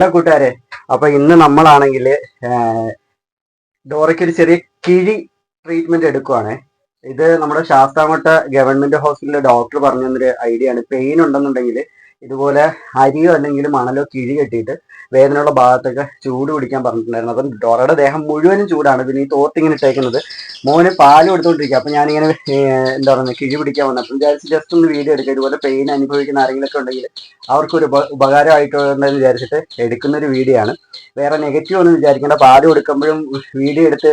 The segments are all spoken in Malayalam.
ഹലോ കൂട്ടുകാരെ അപ്പൊ ഇന്ന് നമ്മളാണെങ്കിൽ ഡോറയ്ക്ക് ഒരു ചെറിയ കിഴി ട്രീറ്റ്മെന്റ് എടുക്കുവാണ്. ഇത് നമ്മുടെ ശാസ്താമട്ട ഗവൺമെന്റ് ഹോസ്പിറ്റലിലെ ഡോക്ടർ പറഞ്ഞു ഐഡിയ ആണ്. പെയിൻ ഉണ്ടെന്നുണ്ടെങ്കിൽ ഇതുപോലെ അരിയോ അല്ലെങ്കിൽ മണലോ കിഴി കെട്ടിയിട്ട് വേദനയുള്ള ഭാഗത്തൊക്കെ ചൂട് പിടിക്കാൻ പറഞ്ഞിട്ടുണ്ടായിരുന്നു. അപ്പം ഡോറയുടെ ദേഹം മുഴുവനും ചൂടാണ്. പിന്നെ ഈ തോർത്ത് ഇങ്ങനെ ഇട്ടേക്കുന്നത്. മോന് പാൽ കൊടുത്തുകൊണ്ടിരിക്കുക അപ്പം ഞാനിങ്ങനെ എന്താ പറയുക കിഴി പിടിക്കാൻ വന്നു അപ്പം വിചാരിച്ച് ജസ്റ്റ് ഒന്ന് വീഡിയോ എടുക്കുക ഇതുപോലെ പെയിൻ അനുഭവിക്കുന്ന ആരെങ്കിലൊക്കെ ഉണ്ടെങ്കിൽ അവർക്കൊരു ഉപകാരമായിട്ടുണ്ടെന്ന് വിചാരിച്ചിട്ട് എടുക്കുന്ന ഒരു വീഡിയോ ആണ്. വേറെ നെഗറ്റീവ് ഒന്നും വിചാരിക്കേണ്ട. പാൽ കൊടുക്കുമ്പോഴും വീഡിയോ എടുത്ത്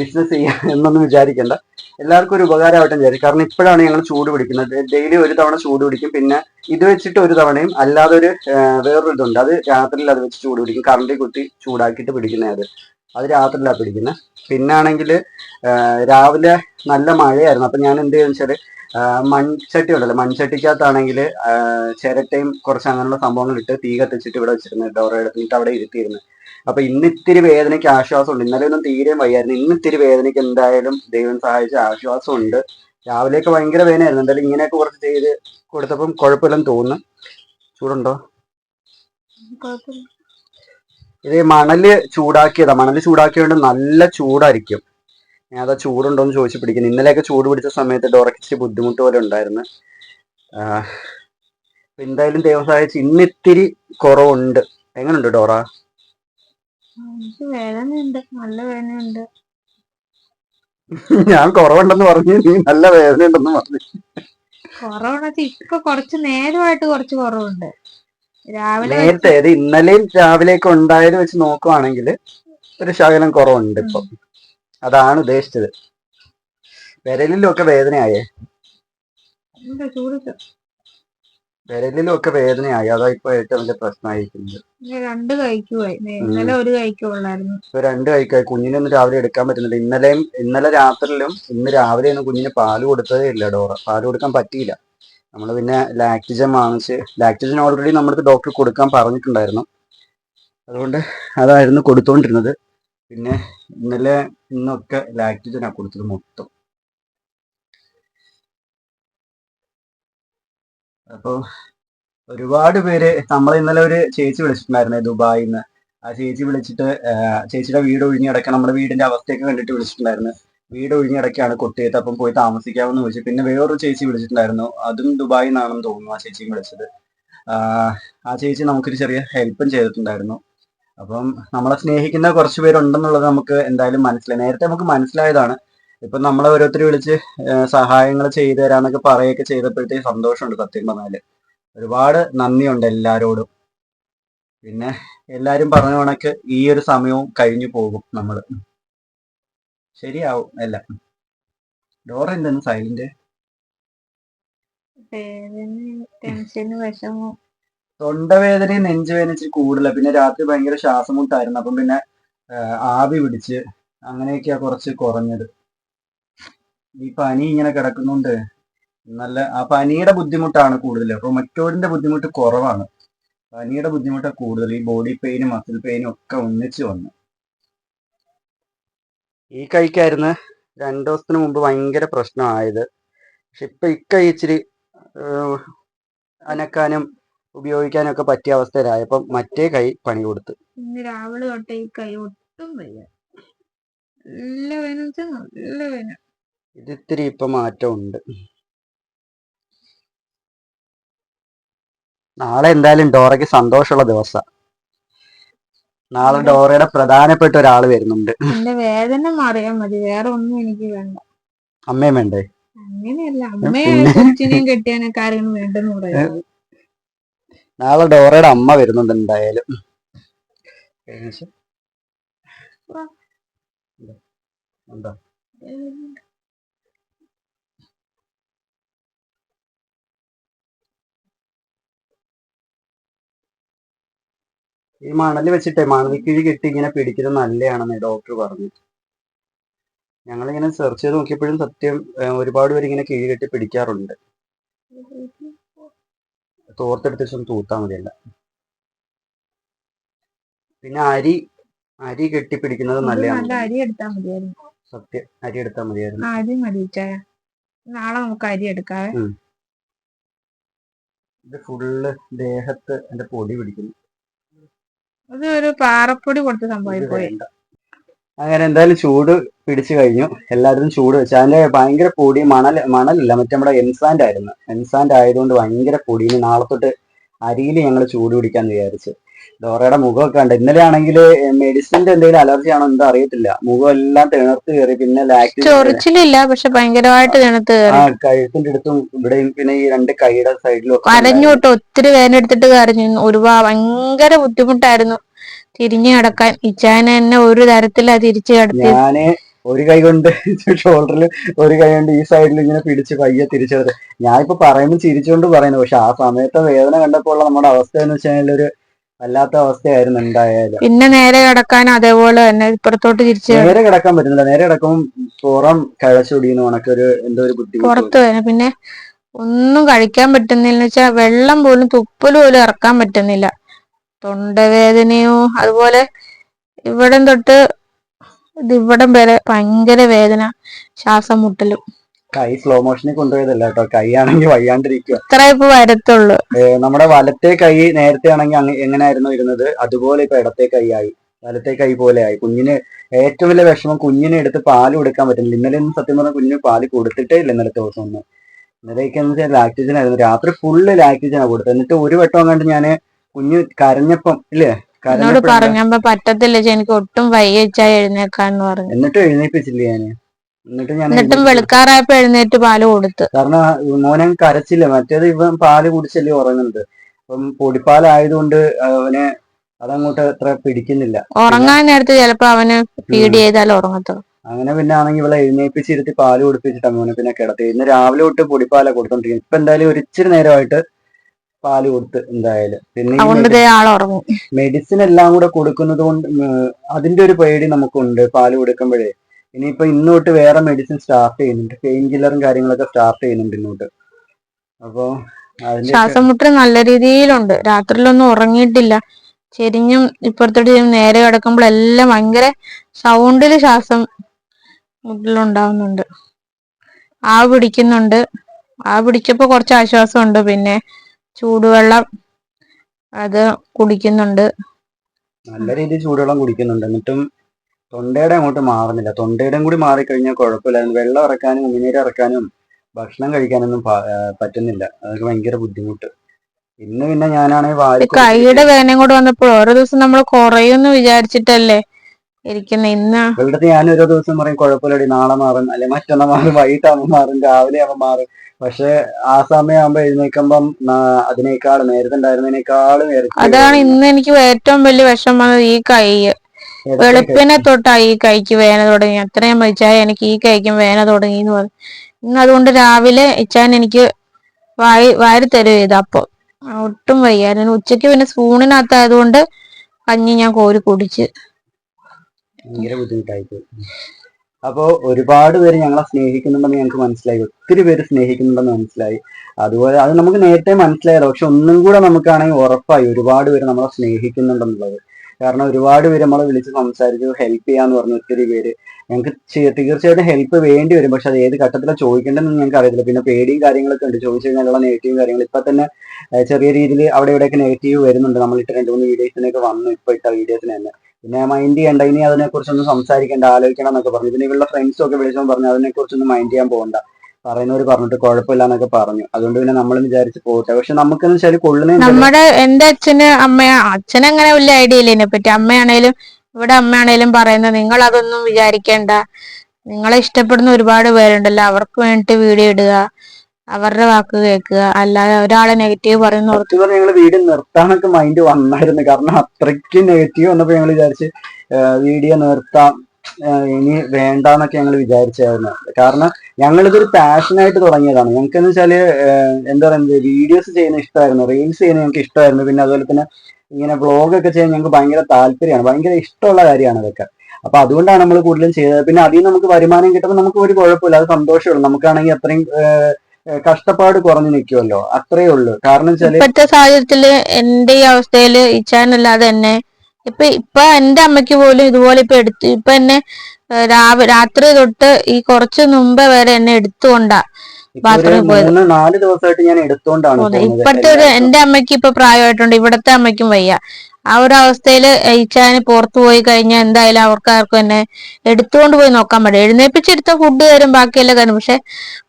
ബിസിനസ് ചെയ്യാം എന്നൊന്നും വിചാരിക്കേണ്ട. എല്ലാവർക്കും ഒരു ഉപകാരമായിട്ടും വിചാരിക്കും. കാരണം ഇപ്പോഴാണ് ഞങ്ങൾ ചൂട് പിടിക്കുന്നത്. ഡെയിലി ഒരു തവണ ചൂട് പിടിക്കും. പിന്നെ ഇത് വെച്ചിട്ട് ഒരു തവണയും അല്ലാതെ ഒരു വേറൊരു ഇതുണ്ട് അത് രാത്രിയിൽ അത് വെച്ച് ചൂട് പിടിക്കും. കറണ്ടിൽ കുത്തി ചൂടാക്കിയിട്ട് പിടിക്കുന്ന അത് അത് രാത്രിയിലാണ് പിടിക്കുന്നത്. പിന്നാണെങ്കിൽ രാവിലെ നല്ല മഴയായിരുന്നു. അപ്പം ഞാൻ എന്ത് ചെയ്യുന്ന വെച്ചാൽ മൺചട്ടി ഉണ്ടല്ലോ. മൺചട്ടിക്കകത്താണെങ്കിൽ ചിരട്ടയും കുറച്ച് അങ്ങനെയുള്ള സംഭവങ്ങൾ ഇട്ട് തീ കത്തിച്ചിട്ട് ഇവിടെ വെച്ചിരുന്നു ഡോറ എടുത്തിട്ട് അവിടെ ഇരുത്തിയിരുന്നു. അപ്പൊ ഇന്ന് ഇത്തിരി വേദനയ്ക്ക് ആശ്വാസമുണ്ട്. ഇന്നലെ ഒന്നും തീരെ വയ്യായിരുന്നു. ഇന്ന് ഇത്തിരി വേദനയ്ക്ക് എന്തായാലും ദൈവം സഹായിച്ച ആശ്വാസമുണ്ട്. രാവിലെയൊക്കെ ഭയങ്കര വേദനയായിരുന്നു എന്തായാലും ഇങ്ങനെയൊക്കെ കുറച്ച് ചെയ്ത് കൊടുത്തപ്പം കുഴപ്പമില്ലെന്ന് തോന്നുന്നു. ചൂടുണ്ടോ? ഇത് മണൽ ചൂടാക്കിയതാ. മണൽ ചൂടാക്കിയതുകൊണ്ട് നല്ല ചൂടായിരിക്കും. ഞാൻ അതാ ചൂടുണ്ടോ എന്ന് ചോദിച്ചു പിടിക്കുന്നു. ഇന്നലെയൊക്കെ ചൂട് പിടിച്ച സമയത്ത് ഡോറക്കിച്ച് ബുദ്ധിമുട്ട് പോലെ ഉണ്ടായിരുന്നു. എന്തായാലും ദേവസായിച്ച് ഇന്നിത്തിരി ഇന്ന് ഇത്തിരി കുറവുണ്ട്. എങ്ങനെയുണ്ട് ഡോറ? എനിക്ക് വേദനയുണ്ട്. നല്ല വേദനയുണ്ട്. ഞാൻ കുറവുണ്ടെന്ന് പറഞ്ഞു നീ നല്ല വേദന ഉണ്ടെന്ന് പറഞ്ഞു വെച്ചാൽ ഇപ്പൊ കുറച്ച് നേരമായിട്ട് കുറച്ച് കുറവുണ്ട്. രാവിലെ നേരത്തെ ഇത് ഇന്നലെയും രാവിലെയൊക്കെ ഉണ്ടായത് വെച്ച് നോക്കുവാണെങ്കിൽ ഒരു ശകലം കുറവുണ്ട് ഇപ്പൊ. അതാണ് ഉദ്ദേശിച്ചത്. വിരലിലും ഒക്കെ വേദനയായേ? ചൂട് വിരലിലും ഒക്കെ വേദനയായി. അതാ ഇപ്പൊ ഏറ്റവും വലിയ പ്രശ്നമായിരിക്കുന്നത്. രണ്ട് ഇന്നലെ ഒരു കൈക്ക് ഉള്ളായിരുന്നു ഇപ്പൊ രണ്ട് കൈക്കായി കുഞ്ഞിനൊന്നും രാവിലെ എടുക്കാൻ പറ്റുന്നില്ല. ഇന്നലെയും ഇന്നലെ രാത്രിയിലും ഇന്ന് രാവിലെ ഒന്നും കുഞ്ഞിന് പാൽ കൊടുത്തതേ ഇല്ല ഡോറ. പാൽ കൊടുക്കാൻ പറ്റിയില്ല. നമ്മൾ പിന്നെ ലാക്ടിജൻ വാങ്ങിച്ച് ലാക്ടിജൻ ഓൾറെഡി നമ്മുടെ ഡോക്ടർ കൊടുക്കാൻ പറഞ്ഞിട്ടുണ്ടായിരുന്നു. അതുകൊണ്ട് അതായിരുന്നു കൊടുത്തോണ്ടിരുന്നത്. പിന്നെ ഇന്നലെ ഇന്നൊക്കെ ലാക്ടിജനാണ് കൊടുത്തത് മൊത്തം. അപ്പോൾ ഒരുപാട് പേര് നമ്മൾ ഇന്നലെ ഒരു ചേച്ചി വിളിച്ചിട്ടുണ്ടായിരുന്നു ദുബായിൽ നിന്ന് ആ ചേച്ചി വിളിച്ചിട്ട് ചേച്ചിയുടെ വീട് ഒഴിഞ്ഞിടക്കാൻ നമ്മുടെ വീടിന്റെ അവസ്ഥയൊക്കെ കണ്ടിട്ട് വിളിച്ചിട്ടുണ്ടായിരുന്നു. വീട് ഒഴിഞ്ഞിടക്കാണ് കൊട്ടിയത്ത് അപ്പം പോയി താമസിക്കാമെന്ന് ചോദിച്ചു പിന്നെ വേറൊരു ചേച്ചി വിളിച്ചിട്ടുണ്ടായിരുന്നു. അതും ദുബായിൽ നിന്നാണെന്ന് തോന്നുന്നു ആ ചേച്ചിയും വിളിച്ചത്. ആ ചേച്ചി നമുക്കൊരു ചെറിയ ഹെൽപ്പും ചെയ്തിട്ടുണ്ടായിരുന്നു. അപ്പം നമ്മളെ സ്നേഹിക്കുന്ന കുറച്ച് പേരുണ്ടെന്നുള്ളത് നമുക്ക് എന്തായാലും മനസ്സിലായി. നേരത്തെ നമുക്ക് മനസ്സിലായതാണ്. ഇപ്പം നമ്മളെ ഓരോരുത്തർ വിളിച്ച് സഹായങ്ങൾ ചെയ്തു തരാന്നൊക്കെ പറയുകയൊക്കെ ചെയ്തപ്പോഴത്തേക്ക് സന്തോഷമുണ്ട് സത്യം പറഞ്ഞാൽ. ഒരുപാട് നന്ദിയുണ്ട് എല്ലാരോടും. പിന്നെ എല്ലാരും പറഞ്ഞ കണക്ക് ഈ ഒരു സമയവും കഴിഞ്ഞു പോകും നമ്മൾ ശരിയാവും എല്ലാം ഡോറ എന്തെന്ന് സൈലന്റ്? തൊണ്ടവേദന തൊണ്ടവേദനയും നെഞ്ചുവേദന ഇച്ചിരി കൂടുതല. പിന്നെ രാത്രി ഭയങ്കര ശ്വാസം മുട്ടായിരുന്നു. അപ്പം പിന്നെ ആവി പിടിച്ച് അങ്ങനെയൊക്കെയാ കുറച്ച് കുറഞ്ഞത്. ഈ പനി ഇങ്ങനെ കിടക്കുന്നുണ്ട്. നല്ല ആ പനിയുടെ ബുദ്ധിമുട്ടാണ് കൂടുതൽ. റൊമറ്റോയിഡിന്റെ ബുദ്ധിമുട്ട് കുറവാണ്. പനിയുടെ ബുദ്ധിമുട്ടാണ് കൂടുതൽ. ഈ ബോഡി പെയിനും മസിൽ പെയിനും ഒക്കെ ഒന്നിച്ച് വന്നു. ഈ കൈക്കായിരുന്നു രണ്ടു ദിവസത്തിന് മുമ്പ് ഭയങ്കര പ്രശ്നമായത്. പക്ഷെ ഇപ്പൊ ഇക്കൈ ഇച്ചിരി അനക്കാനും ഉപയോഗിക്കാനൊക്കെ പറ്റിയ അവസ്ഥയിലായപ്പോ മറ്റേ കൈ പണി കൊടുത്ത്. രാവിലെ തൊട്ട് ഈ കൈ ഒട്ടും വയ്യ. നല്ല വേദന നല്ല വേദന. ഇത് ഇത്തിരി ഇപ്പം മാറ്റമുണ്ട്. നാളെ എന്തായാലും ഡോറയ്ക്ക് സന്തോഷമുള്ള ദിവസം. നാളെ ഡോറയുടെ പ്രധാനപ്പെട്ട ഒരാൾ വരുന്നുണ്ട്. എന്റെ വേദന മാറിയാൽ മതി. വേറെ ഒന്നും എനിക്ക് വേണ്ട. അമ്മയും വേണ്ടേ? അങ്ങനെയല്ല. കൊച്ചിനെയും കെട്ടിയാനൊക്കെ ആരെങ്കിലും വേണ്ടെന്ന് പറയുന്നത് നാളെ ഡോറയുടെ അമ്മ വരുന്നുണ്ട് എന്തായാലും. എന്താ ഈ മണൽ വെച്ചിട്ടേ മണൽക്കിഴി കെട്ടി ഇങ്ങനെ പിടിക്കുന്നത് നല്ലതാണെന്ന് ഡോക്ടർ പറഞ്ഞു. ഞങ്ങളിങ്ങനെ സെർച്ച് ചെയ്ത് നോക്കിയപ്പോഴും സത്യം ഒരുപാട് പേര് ഇങ്ങനെ കിഴി കെട്ടി പിടിക്കാറുണ്ട്. തോർത്തെടുത്ത ദിവസം തൂത്താൽ മതിയല്ല. പിന്നെ അരി അരി കെട്ടി പിടിക്കുന്നത് നല്ലതാണ് സത്യം അരി എടുത്താൽ മതിയായിരുന്നു. അരി മതി നാളെ നമുക്ക് അരി എടുക്കാവേ. ഇത് ഫുള്ള് ദേഹത്ത് എന്റെ പൊടി പിടിക്കുന്നു. അത് ഒരു പാറപ്പൊടി കൊടുത്ത സംഭവം പോയി. അങ്ങനെ എന്തായാലും ചൂട് പിടിച്ചു കഴിഞ്ഞു. എല്ലായിടത്തും ചൂട് വെച്ചു. അതിന്റെ ഭയങ്കര പൊടി മണൽ മണലില്ല. മറ്റേ നമ്മുടെ എൻസാൻഡ് ആയിരുന്നു. എൻസാൻഡ് ആയതുകൊണ്ട് ഭയങ്കര പൊടി. ഇനി നാളെ തൊട്ട് അരിയിൽ ഞങ്ങൾ ചൂട് പിടിക്കാന്ന് വിചാരിച്ചു. ഡോറയുടെ മുഖമൊക്കെ ഉണ്ട് ഇന്നലെ ആണെങ്കിൽ മെഡിസിന്റെ എന്തെങ്കിലും അലർജി ആണോ എന്താ അറിയത്തില്ല. മുഖം എല്ലാം തിണർത്ത് കയറി പിന്നെ ചൊറിച്ചിലില്ല പക്ഷെ ഭയങ്കരമായിട്ട് തിണത്ത് ആ കഴുത്തിന്റെ അടുത്തും ഇവിടെയും പിന്നെ ഈ രണ്ട് കൈയുടെ സൈഡിലും ഒക്കെ ഒത്തിരി വേദന എടുത്തിട്ട് കരഞ്ഞു. ഒരുപാട് ഭയങ്കര ബുദ്ധിമുട്ടായിരുന്നു. തിരിഞ്ഞു കിടക്കാൻ. ഇച്ചാന എന്നെ ഒരു തരത്തിലാ തിരിച്ചു കിടത്തി ഞാൻ ഒരു കൈ കൊണ്ട് ഷോൾഡറിൽ ഒരു കൈ കൊണ്ട് ഈ സൈഡിൽ ഇങ്ങനെ പിടിച്ച് പയ്യെ തിരിച്ചത് ഞാനിപ്പോ പറയുമ്പോൾ ചിരിച്ചുകൊണ്ട് പറയുന്നു. പക്ഷെ ആ സമയത്തെ വേദന കണ്ടപ്പോൾ നമ്മുടെ അവസ്ഥ എന്ന് വെച്ചാൽ ഒരു വല്ലാത്ത അവസ്ഥയായിരുന്നു എന്തായാലും. പിന്നെ നേരെ കിടക്കാൻ അതേപോലെ തന്നെ ഇപ്പുറത്തോട്ട് തിരിച്ച്. നേരെ കിടക്കാൻ പറ്റുന്നില്ല. നേരെ കിടക്കുമ്പോൾ പുറം കഴച്ചൊടിയുന്ന ഒരു എന്തോ ഒരു ബുദ്ധിമുട്ട്. പുറത്ത് വരാൻ പിന്നെ ഒന്നും കഴിക്കാൻ പറ്റുന്നില്ല വെച്ചാൽ വെള്ളം പോലും തുപ്പൽ പോലും ഇറക്കാൻ പറ്റുന്നില്ല. തൊണ്ടവേദനയോ അതുപോലെ ഇവിടം തൊട്ട് ഇത് ഇവിടം വരെ ഭയങ്കര വേദന ശ്വാസം മുട്ടലും. കൈ സ്ലോ മോഷനിൽ കൊണ്ടുപോയതല്ല കേട്ടോ. കൈ ആണെങ്കിൽ വയ്യാണ്ടിരിക്കുക വരത്തുള്ളൂ. നമ്മുടെ വലത്തെ കൈ നേരത്തെ ആണെങ്കിൽ എങ്ങനെയായിരുന്നു ഇരുന്നത്? അതുപോലെ ഇപ്പൊ ഇടത്തെ കൈ ആയി വലത്തെ കൈ പോലെ ആയി. കുഞ്ഞിന് ഏറ്റവും വലിയ വിഷമം കുഞ്ഞിനെ എടുത്ത് പാൽ കൊടുക്കാൻ പറ്റുന്നില്ല ഇന്നലെ ഒന്നും സത്യം പറഞ്ഞാൽ കുഞ്ഞിന് പാൽ കൊടുത്തിട്ടേ ഇല്ല ഇന്നലത്തെ ദിവസം ഒന്ന്. ഇന്നലെയൊക്കെ എന്ന് വെച്ചാൽ ലാക്ടോജൻ ആയിരുന്നു. രാത്രി ഫുള്ള് ലാക്ടോജനാണ് കൊടുത്തത്. എന്നിട്ട് ഒരു വട്ടം കണ്ട് ഞാൻ കുഞ്ഞ് കരഞ്ഞപ്പം ഇല്ലേ? എന്നോട് പറഞ്ഞപ്പോ പറ്റത്തില്ല എനിക്ക് ഒട്ടും വയ്യ എഴുന്നേക്കാന്ന് പറഞ്ഞു. എന്നിട്ട് എഴുന്നേപ്പിച്ചില്ല ഞാൻ? എന്നിട്ട് ഞാൻ എന്നിട്ടും വെളുക്കാറായപ്പോ എഴുന്നേറ്റ് പാൽ കൊടുത്ത്. കാരണം മോനെ കരച്ചില്ല. മറ്റേത് ഇവൻ പാൽ കുടിച്ചല്ലേ ഉറങ്ങുന്നത്. അപ്പം പൊടിപ്പാലായതുകൊണ്ട് അവനെ അതങ്ങോട്ട് അത്ര പിടിക്കുന്നില്ല. ഉറങ്ങാൻ നേരത്ത് ചിലപ്പോ അവന് ഫീഡ് ചെയ്താൽ ഉറങ്ങത്തുള്ളൂ. അങ്ങനെ പിന്നെ ആണെങ്കിൽ ഇവളെ എഴുന്നേപ്പിച്ചിരുത്തി പാൽ കുടിപ്പിച്ചിട്ട് മോനെ പിന്നെ കിടത്തി ഇന്ന് രാവിലെ തൊട്ട് പൊടിപ്പാല കൊടുത്തോണ്ടിരിക്കും ഇപ്പൊ എന്തായാലും ഒരു ഇച്ചിരി നേരമായിട്ട് പാൽ കൊടുത്ത് എന്തായാലും. പിന്നെ മെഡിസിൻ എല്ലാം കൂടെ കൊടുക്കുന്നത് കൊണ്ട് അതിന്റെ ഒരു പേടി നമുക്കുണ്ട് പാൽ കൊടുക്കുമ്പോഴേ. ഇനിയിപ്പോ ഇന്ന് തൊട്ട് വേറെ മെഡിസിൻ സ്റ്റാർട്ട് ചെയ്യുന്നുണ്ട്. പെയിൻ കില്ലറും കാര്യങ്ങളൊക്കെ സ്റ്റാർട്ട് ചെയ്യുന്നുണ്ട് ഇന്നോട്ട്. അപ്പോ അതിന്റെ ശ്വാസം മുട്ടൽ നല്ല രീതിയിലുണ്ട്. രാത്രിയിലൊന്നും ഉറങ്ങിയിട്ടില്ല. ചെരിഞ്ഞും ഇപ്പുറത്തോട്ട് നേരെ കിടക്കുമ്പോഴെല്ലാം ഭയങ്കര സൗണ്ടിൽ ശ്വാസം മുട്ടലുണ്ടാവുന്നുണ്ട് ആ പിടിക്കുന്നുണ്ട്. ആ പിടിച്ചപ്പോ കുറച്ച് ആശ്വാസമുണ്ട്. പിന്നെ ചൂടുവെള്ളം അത് കുടിക്കുന്നുണ്ട്. നല്ല രീതിയിൽ ചൂടുവെള്ളം കുടിക്കുന്നുണ്ട്. എന്നിട്ടും തൊണ്ടയുടെ അങ്ങോട്ട് മാറുന്നില്ല. തൊണ്ടയുടെ കൂടി മാറിക്കഴിഞ്ഞാൽ കുഴപ്പമില്ലായിരുന്നു വെള്ളം ഇറക്കാനും ഉമിനീര് ഇറക്കാനും ഭക്ഷണം കഴിക്കാനൊന്നും പറ്റുന്നില്ല. അതൊക്കെ ഭയങ്കര ബുദ്ധിമുട്ട്. ഇന്ന് പിന്നെ ഞാനാണെങ്കിൽ വാരി കൈയുടെ വേദന കൂടെ വന്നപ്പോൾ ഓരോ ദിവസം നമ്മൾ കുറയുമെന്ന് വിചാരിച്ചിട്ടല്ലേ ഇരിക്കുന്ന. ഇന്ന് ഇവളുടെ ഞാൻ ഓരോ ദിവസം പറയും കുഴപ്പമില്ലടി നാളെ മാറും. അല്ലെ മറ്റന്നാ മാറും വൈകിട്ടാകുമ്പോൾ മാറും രാവിലെ ആകുമ്പോൾ മാറും. പക്ഷെ ആ സമയമാകുമ്പോ എഴുന്നേൽക്കുമ്പം അതിനേക്കാൾ നേരത്തെ ഉണ്ടായിരുന്നതിനേക്കാളും അതാണ് ഇന്ന് എനിക്ക് ഏറ്റവും വലിയ വിഷമം ഈ കൈ വെളുപ്പിനെ തൊട്ടാ ഈ കൈക്ക് വേന തുടങ്ങി. അത്രയും വെച്ചാൽ എനിക്ക് ഈ കൈക്കും വേന തുടങ്ങി എന്ന് പറഞ്ഞു. ഇന്ന് അതുകൊണ്ട് രാവിലെ ഇച്ചാൻ എനിക്ക് വായി വാരി തരുക ചെയ്ത അപ്പൊ. ഒട്ടും വയ്യായിരുന്നു. ഉച്ചയ്ക്ക് പിന്നെ സ്പൂണിനകത്തായതുകൊണ്ട് കഞ്ഞി ഞാൻ കോരി കുടിച്ച്. അപ്പോൾ ഒരുപാട് പേര് ഞങ്ങളെ സ്നേഹിക്കുന്നുണ്ടെന്ന് ഞങ്ങൾക്ക് മനസ്സിലായി. ഒത്തിരി പേര് സ്നേഹിക്കുന്നുണ്ടെന്ന് മനസ്സിലായി. അതുപോലെ അത് നമുക്ക് നേരത്തെ മനസ്സിലായല്ലോ. പക്ഷെ ഒന്നും കൂടെ നമുക്കാണെങ്കിൽ ഉറപ്പായി ഒരുപാട് പേര് നമ്മളെ സ്നേഹിക്കുന്നുണ്ടെന്നുള്ളത്. കാരണം ഒരുപാട് പേര് നമ്മളെ വിളിച്ച് സംസാരിച്ചു ഹെൽപ്പ് ചെയ്യാന്ന് പറഞ്ഞു ഒത്തിരി പേര്. ഞങ്ങൾക്ക് തീർച്ചയായിട്ടും ഹെൽപ്പ് വേണ്ടി വരും. പക്ഷെ അത് ഏത് ഘട്ടത്തിലാണ് ചോദിക്കേണ്ടതെന്ന് ഞങ്ങൾക്ക് അറിയത്തില്ല. പിന്നെ പേടിയും കാര്യങ്ങളൊക്കെ ഉണ്ട്. ചോദിച്ചു കഴിഞ്ഞാലുള്ള നെഗറ്റീവ് കാര്യങ്ങൾ ഇപ്പൊ തന്നെ ചെറിയ രീതിയിൽ അവിടെ ഇവിടെയൊക്കെ നെഗറ്റീവ് വരുന്നുണ്ട്. നമ്മൾ ഇട്ട് രണ്ട് മൂന്ന് വീഡിയോസിനൊക്കെ വന്നു ഇപ്പൊ ഇട്ട വീഡിയോസിന് തന്നെ പിന്നെ മൈൻഡ് ചെയ്യണ്ട. ഇനി അതിനെക്കുറിച്ചൊന്നും സംസാരിക്കേണ്ട ആലോചിക്കണം എന്നൊക്കെ പറഞ്ഞു. പിന്നെ ഇവിടെ ഫ്രണ്ട്സും ഒക്കെ വിളിച്ചപ്പോൾ പറഞ്ഞു അതിനെക്കുറിച്ചൊന്നും മൈൻഡ് ചെയ്യാൻ പോകണ്ട പറയുന്നവർ പറഞ്ഞിട്ട് കുഴപ്പമില്ല എന്നൊക്കെ പറഞ്ഞു. അതുകൊണ്ട് പിന്നെ നമ്മൾ വിചാരിച്ച് പോട്ടെ. പക്ഷെ നമുക്കെന്ന് വെച്ചാൽ കൊള്ളുന്ന നമ്മുടെ എന്റെ അച്ഛന് അമ്മ അച്ഛൻ അങ്ങനെ വലിയ ഐഡിയ ഇല്ല ഇതിനെ പറ്റി അമ്മയാണേലും ഇവിടെ അമ്മയാണേലും പറയുന്നത് നിങ്ങൾ അതൊന്നും വിചാരിക്കേണ്ട. നിങ്ങളെ ഇഷ്ടപ്പെടുന്ന ഒരുപാട് പേരുണ്ടല്ലോ അവർക്ക് വേണ്ടിട്ട് വീഡിയോ ഇടുക അവരുടെ വാക്ക് കേൾക്കുക. അല്ലാതെ ഒരാളെ നെഗറ്റീവ് പറയുന്ന ഓർത്ത് സത്യം പറഞ്ഞാൽ ഞങ്ങൾ വീഡിയോ നിർത്താനൊക്കെ മൈൻഡ് വന്നായിരുന്നു. കാരണം അത്രയ്ക്ക് നെഗറ്റീവ് വന്നപ്പോൾ ഞങ്ങൾ വിചാരിച്ച് വീഡിയോ നിർത്താം. ഇനി വേണ്ടാന്നൊക്കെ ഞങ്ങൾ വിചാരിച്ചായിരുന്നു. കാരണം ഞങ്ങളിതൊരു പാഷനായിട്ട് തുടങ്ങിയതാണ്. ഞങ്ങൾക്ക് എന്ന് വെച്ചാൽ എന്താ പറയുന്നത് വീഡിയോസ് ചെയ്യുന്ന ഇഷ്ടമായിരുന്നു റീൽസ് ചെയ്യുന്ന ഞങ്ങൾക്ക് ഇഷ്ടമായിരുന്നു പിന്നെ അതുപോലെ തന്നെ ഇങ്ങനെ വ്ളോഗ് ഒക്കെ ചെയ്യാൻ ഞങ്ങൾക്ക് ഭയങ്കര താല്പര്യമാണ്. ഭയങ്കര ഇഷ്ടമുള്ള കാര്യമാണ് അതൊക്കെ. അപ്പൊ അതുകൊണ്ടാണ് നമ്മൾ കൂടുതലും ചെയ്തത്. പിന്നെ അതിൽ നമുക്ക് വരുമാനം കിട്ടുമ്പോൾ നമുക്ക് ഒരു കുഴപ്പമില്ല. അത് സന്തോഷമുള്ളൂ നമുക്കാണെങ്കിൽ അത്രയും കഷ്ടപ്പാട് കുറഞ്ഞു നിൽക്കുമല്ലോ അത്രേ ഉള്ളൂ. കാരണം ഇപ്പോഴത്തെ സാഹചര്യത്തിൽ എന്റെ ഈ അവസ്ഥയിൽ ഈ ചാനൽ അല്ലാതെ തന്നെ ഇപ്പൊ ഇപ്പൊ എന്റെ അമ്മയ്ക്ക് പോലും ഇതുപോലെ ഇപ്പൊ എടുത്ത് ഇപ്പൊ എന്നെ രാവിലെ രാത്രി തൊട്ട് ഈ കുറച്ചു മുമ്പ് വരെ എന്നെ എടുത്തുകൊണ്ടാ. ബാത്റൂമിൽ പോയത്. മൂന്ന് നാല് ദിവസമായിട്ട് ഞാൻ എടുത്തോണ്ടാണ് ഇപ്പോഴത്തെ ഒരു എന്റെ അമ്മയ്ക്ക് ഇപ്പൊ പ്രായമായിട്ടുണ്ട്. ഇവിടത്തെ അമ്മയ്ക്കും വയ്യ. ആ ഒരു അവസ്ഥയിൽ ഇച്ചാന് പുറത്തു പോയി കഴിഞ്ഞാൽ എന്തായാലും അവർക്ക് ആർക്കും എന്നെ എടുത്തുകൊണ്ട് പോയി നോക്കാൻ പറ്റും എഴുന്നേപ്പിച്ചെടുത്ത ഫുഡ് തരും ബാക്കിയെല്ലാം കാര്യം പക്ഷെ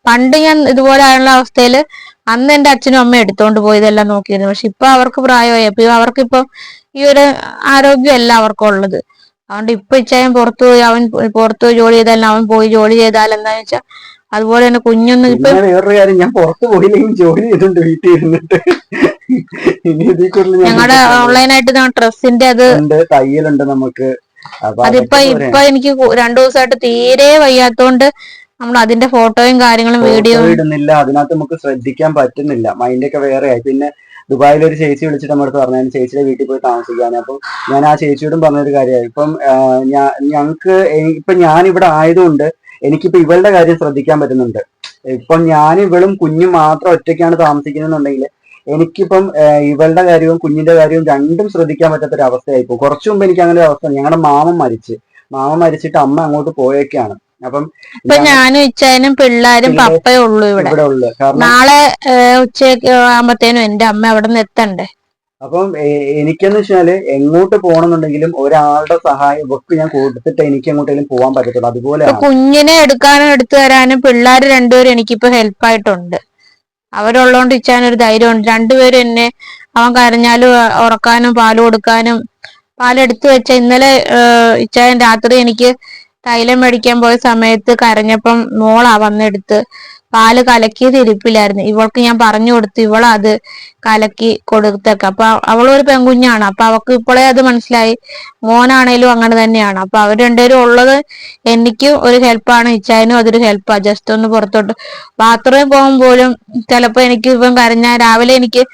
പണ്ട് ഞാൻ ഇതുപോലെ ആയുള്ള അവസ്ഥയിൽ അന്ന് എന്റെ അച്ഛനും അമ്മയും എടുത്തോണ്ട് പോയതെല്ലാം നോക്കിയിരുന്നു. പക്ഷെ ഇപ്പൊ അവർക്ക് പ്രായമായി. അപ്പൊ അവർക്കിപ്പോ ഈ ഒരു ആരോഗ്യമല്ല അവർക്കുള്ളത്. അതുകൊണ്ട് ഇപ്പൊ ഇച്ചായൻ പുറത്തു പോയി അവൻ പുറത്തു പോയി ജോലി ചെയ്താലും അവൻ പോയി ജോലി ചെയ്താൽ എന്താന്ന് വെച്ചാൽ അതുപോലെ തന്നെ കുഞ്ഞൊന്നും ഇപ്പൊ വേറൊരു കാര്യം ഞാൻ പുറത്തു പോയില്ലെങ്കിൽ ജോലി ചെയ്തിട്ടുണ്ട് വീട്ടിൽ ഇരുന്നിട്ട്. ഇനി ഇതിൽ കൂടുതൽ ഞാൻ ഞങ്ങളുടെ ഓൺലൈനായിട്ട് ഡ്രസ്സിന്റെ അത് തയ്യലുണ്ട് നമുക്ക്. അതിപ്പോ ഇപ്പൊ എനിക്ക് രണ്ടു ദിവസമായിട്ട് തീരെ വയ്യാത്തോണ്ട് നമ്മൾ അതിന്റെ ഫോട്ടോയും കാര്യങ്ങളും വീഡിയോ ഇടുന്നില്ല. അതിനകത്ത് നമുക്ക് ശ്രദ്ധിക്കാൻ പറ്റുന്നില്ല. മൈൻഡൊക്കെ വേറെ ആയി. പിന്നെ ദുബായിൽ ഒരു ചേച്ചി വിളിച്ചിട്ട് നമ്മുടെ പറഞ്ഞു ചേച്ചിയുടെ വീട്ടിൽ പോയി താമസിക്കാൻ. അപ്പം ഞാൻ ആ ചേച്ചിയോടും പറഞ്ഞൊരു കാര്യമായി. ഇപ്പം ഞങ്ങൾക്ക് ഇപ്പൊ ഞാൻ ഇവിടെ ആയതുകൊണ്ട് എനിക്കിപ്പോ ഇവളുടെ കാര്യം ശ്രദ്ധിക്കാൻ പറ്റുന്നുണ്ട്. ഇപ്പം ഞാൻ ഇവളും കുഞ്ഞും മാത്രം ഒറ്റയ്ക്കാണ് താമസിക്കുന്നുണ്ടെങ്കിൽ എനിക്കിപ്പം ഇവളുടെ കാര്യവും കുഞ്ഞിന്റെ കാര്യവും രണ്ടും ശ്രദ്ധിക്കാൻ പറ്റാത്ത ഒരു അവസ്ഥയായിപ്പോ കുറച്ചു മുമ്പ് എനിക്ക് അങ്ങനെ ഒരു അവസ്ഥ ഞങ്ങളുടെ മാമൻ മരിച്ച്. മാമൻ മരിച്ചിട്ട് അമ്മ അങ്ങോട്ട് പോയേക്കാണ്. അപ്പം ഇപ്പൊ ഞാനും ഇച്ചായനും പിള്ളേരും പിള്ളേ- പപ്പയും ഉള്ളൂ ഇവിടെ. നാളെ ഉച്ചയൊക്കെ ഉച്ചയ്ക്ക് ആകുമ്പത്തേനും എന്റെ അമ്മ അവിടെ നിന്ന് എത്തണ്ടേ? അപ്പം എനിക്കെന്ന് വെച്ചാൽ എങ്ങോട്ട് പോകണമെന്നുണ്ടെങ്കിലും ഒരാളുടെ സഹായം ഇവക്ക് ഞാൻ കൊടുത്തിട്ട് എനിക്ക് എങ്ങോട്ടെങ്കിലും പോകാൻ പറ്റത്തുള്ളൂ. അതുപോലെ കുഞ്ഞിനെ എടുക്കാനും എടുത്തു തരാനും പിള്ളേർ രണ്ടുപേരും എനിക്കിപ്പോ ഹെൽപ്പായിട്ടുണ്ട്. അവരുള്ളോണ്ട് ഇച്ചാനൊരു ധൈര്യമുണ്ട്. രണ്ടുപേരും എന്നെ അവൻ കരഞ്ഞാലും ഉറക്കാനും പാൽ കൊടുക്കാനും പാലെടുത്തു വെച്ച ഇന്നലെ ഇച്ചായൻ രാത്രി എനിക്ക് തൈലം മേടിക്കാൻ പോയ സമയത്ത് കരഞ്ഞപ്പം മോളാ വന്നെടുത്ത് പാൽ കലക്കിയത് ഇരിപ്പില്ലായിരുന്നു. ഇവൾക്ക് ഞാൻ പറഞ്ഞു കൊടുത്തു ഇവളത് കലക്കി കൊടുത്തേക്ക. അപ്പൊ അവളൊരു പെൺകുഞ്ഞാണ്. അപ്പൊ അവൾക്ക് ഇപ്പോഴേ അത് മനസ്സിലായി. മോനാണേലും അങ്ങനെ തന്നെയാണ്. അപ്പൊ അവർ രണ്ടുപേരും ഉള്ളത് എനിക്ക് ഒരു ഹെൽപ്പാണ് ഇച്ചായനും അതൊരു ഹെൽപ്പാ. ജസ്റ്റ് ഒന്ന് പുറത്തോട്ട് ബാത്റൂമിൽ പോകുമ്പോഴും ചിലപ്പോ എനിക്ക് ഇപ്പം കരഞ്ഞ രാവിലെ എനിക്ക്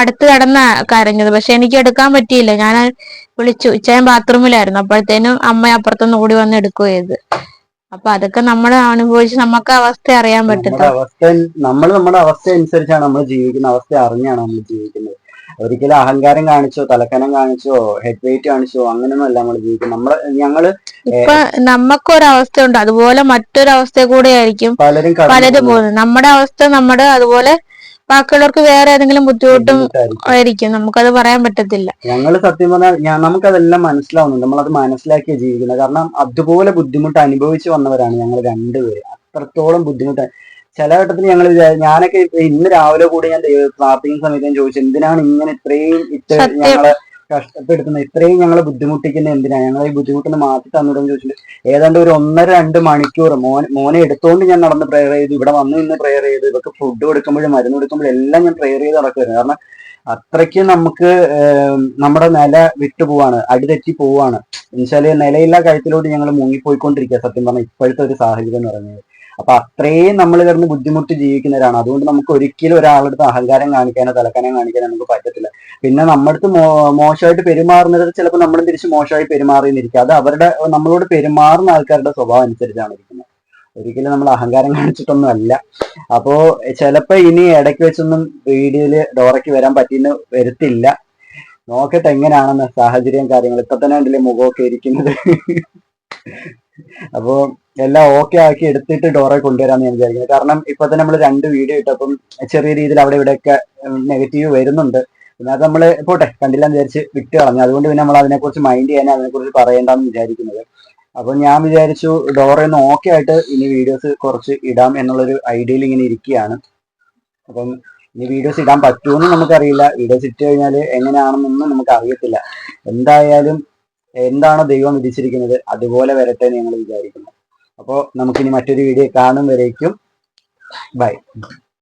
അടുത്ത് കടന്ന കരഞ്ഞത്. പക്ഷെ എനിക്ക് എടുക്കാൻ പറ്റിയില്ല. ഞാൻ വിളിച്ചു. ഇച്ചായൻ ബാത്റൂമിലായിരുന്നു. അപ്പോഴത്തേനും അമ്മ അപ്പുറത്തുനിന്ന് ഓടി വന്ന് എടുക്കുകയോ ചെയ്ത് അപ്പൊ അതൊക്കെ നമ്മൾ അനുഭവിച്ച് നമുക്ക് അവസ്ഥ അറിയാൻ നമ്മുടെ പറ്റത്ത? അവസ്ഥ നമ്മൾ നമ്മുടെ അവസ്ഥ അനുസരിച്ചാണ് നമ്മൾ ജീവിക്കുന്ന അവസ്ഥ അറിഞ്ഞാണ് നമ്മൾ ജീവിക്കുന്നത്. ഒരിക്കലും അഹങ്കാരം കാണിച്ചോ തലക്കനം കാണിച്ചോ ഹെഡ് വെയിറ്റ് കാണിച്ചോ അങ്ങനെയൊന്നും അല്ല നമ്മൾ ജീവിക്കുന്നത്. നമ്മൾ ഞങ്ങൾ ഇപ്പൊ നമുക്കൊരവസ്ഥയുണ്ട്. അതുപോലെ മറ്റൊരവസ്ഥ കൂടെ ആയിരിക്കും പലരും കടന്നു പലരും പോകുന്നത്. നമ്മുടെ അവസ്ഥ നമ്മുടെ അതുപോലെ ബാക്കിയുള്ളവർക്ക് വേറെ ഏതെങ്കിലും ബുദ്ധിമുട്ടും ആയിരിക്കും. നമുക്കത് പറയാൻ പറ്റത്തില്ല. ഞങ്ങൾ സത്യം പറഞ്ഞാൽ നമുക്കതെല്ലാം മനസ്സിലാവുന്നുണ്ട്. നമ്മളത് മനസ്സിലാക്കിയ ജീവിക്കുന്നത്. കാരണം അതുപോലെ ബുദ്ധിമുട്ട് അനുഭവിച്ചു വന്നവരാണ് ഞങ്ങൾ രണ്ടുപേര്. അത്രത്തോളം ബുദ്ധിമുട്ട്. ചില ഘട്ടത്തിൽ ഞങ്ങൾ ഞാനൊക്കെ ഇന്ന് രാവിലെ കൂടി ഞാൻ പ്രാർത്ഥിക്കുന്ന സമയത്ത് ഞാൻ ചോദിച്ചു എന്തിനാണ് ഇങ്ങനെ ഇത്രയും ഇത്ര. ഞങ്ങളെ കഷ്ടപ്പെടുത്തുന്നത് ഇത്രയും ഞങ്ങളെ ബുദ്ധിമുട്ടിക്കുന്ന എന്തിനാണ് ഞങ്ങളെ ഈ ബുദ്ധിമുട്ടിന് മാറ്റി തന്നിടും ചോദിച്ചിട്ടുണ്ട് ഏതാണ്ട് ഒരു ഒന്നര രണ്ട് മണിക്കൂർ മോൻ മോനെ എടുത്തുകൊണ്ട് ഞാൻ നടന്ന് പ്രെയർ ചെയ്തു. ഇവിടെ വന്ന് ഇന്ന് പ്രെയർ ചെയ്തു. ഇവർക്ക് ഫുഡ് കൊടുക്കുമ്പോഴും മരുന്ന് കൊടുക്കുമ്പോഴും എല്ലാം ഞാൻ പ്രെയർ ചെയ്ത് നടക്കുമായിരുന്നു കാരണം അത്രയ്ക്ക് നമുക്ക് നമ്മുടെ നില വിട്ടുപോവാണ് അടിതെറ്റി പോവാണ്. എന്നുവെച്ചാൽ നിലയില്ലാ കഴുത്തിലോട്ട് ഞങ്ങൾ മുങ്ങിപ്പോയിക്കൊണ്ടിരിക്കുക സത്യം പറഞ്ഞാൽ ഇപ്പോഴത്തെ ഒരു സാഹചര്യം എന്ന് പറയുന്നത്. അപ്പൊ അത്രയും നമ്മൾ കിടന്ന് ബുദ്ധിമുട്ട് ജീവിക്കുന്നവരാണ്. അതുകൊണ്ട് നമുക്ക് ഒരിക്കലും ഒരാളുടെ അടുത്ത് അഹങ്കാരം കാണിക്കാനോ തലക്കനം കാണിക്കാനോ നമുക്ക് പറ്റത്തില്ല. പിന്നെ നമ്മുടെ അടുത്ത് മോ മോശമായിട്ട് പെരുമാറുന്നത് ചിലപ്പോൾ നമ്മളും തിരിച്ച് മോശമായി പെരുമാറിയെന്നിരിക്കും. അത് അവരുടെ നമ്മളോട് പെരുമാറുന്ന ആൾക്കാരുടെ സ്വഭാവം അനുസരിച്ചാണ് ഇരിക്കുന്നത്. ഒരിക്കലും നമ്മൾ അഹങ്കാരം കാണിച്ചിട്ടൊന്നും അല്ല അപ്പോ ചിലപ്പോ ഇനി ഇടയ്ക്ക് വെച്ചൊന്നും വീഡിയോയിൽ ഡോറയ്ക്ക് വരാൻ പറ്റിയെന്ന് വരത്തില്ല. നോക്കട്ടെ എങ്ങനെയാണെന്ന് സാഹചര്യം കാര്യങ്ങൾ. ഇപ്പൊ തന്നെ ഉണ്ടല്ലേ മുഖമൊക്കെ ഇരിക്കുന്നത്? അപ്പോ എല്ലാം ഓക്കെ ആക്കി എടുത്തിട്ട് ഡോറെ കൊണ്ടുവരാന്ന് ഞാൻ വിചാരിക്കുന്നത് കാരണം ഇപ്പൊ തന്നെ നമ്മൾ രണ്ട് വീഡിയോ ഇട്ടപ്പം ചെറിയ രീതിയിൽ അവിടെ ഇവിടെയൊക്കെ നെഗറ്റീവ് വരുന്നുണ്ട്. പിന്നെ അത് നമ്മൾ പോട്ടെ കണ്ടില്ല എന്ന് വിചാരിച്ച് വിട്ട് കളഞ്ഞു. അതുകൊണ്ട് പിന്നെ നമ്മൾ അതിനെക്കുറിച്ച് മൈൻഡ് ചെയ്യാൻ അതിനെക്കുറിച്ച് പറയേണ്ടെന്ന് വിചാരിക്കുന്നത്. അപ്പൊ ഞാൻ വിചാരിച്ചു ഡോറയൊന്ന് ഓക്കെ ആയിട്ട് ഇനി വീഡിയോസ് കുറച്ച് ഇടാം എന്നുള്ളൊരു ഐഡിയയിൽ ഇങ്ങനെ ഇരിക്കുകയാണ്. അപ്പം ഇനി വീഡിയോസ് ഇടാൻ പറ്റുമെന്ന് നമുക്കറിയില്ല. വീഡിയോസ് ഇട്ട് കഴിഞ്ഞാൽ എങ്ങനെയാണെന്നൊന്നും നമുക്ക് അറിയത്തില്ല എന്തായാലും എന്താണോ ദൈവം വിധിച്ചിരിക്കുന്നത് അതുപോലെ വരട്ടെ ഞങ്ങൾ വിചാരിക്കുന്നു. അപ്പോൾ നമുക്കിനി മറ്റൊരു വീഡിയോ കാണും വരേക്കും ബൈ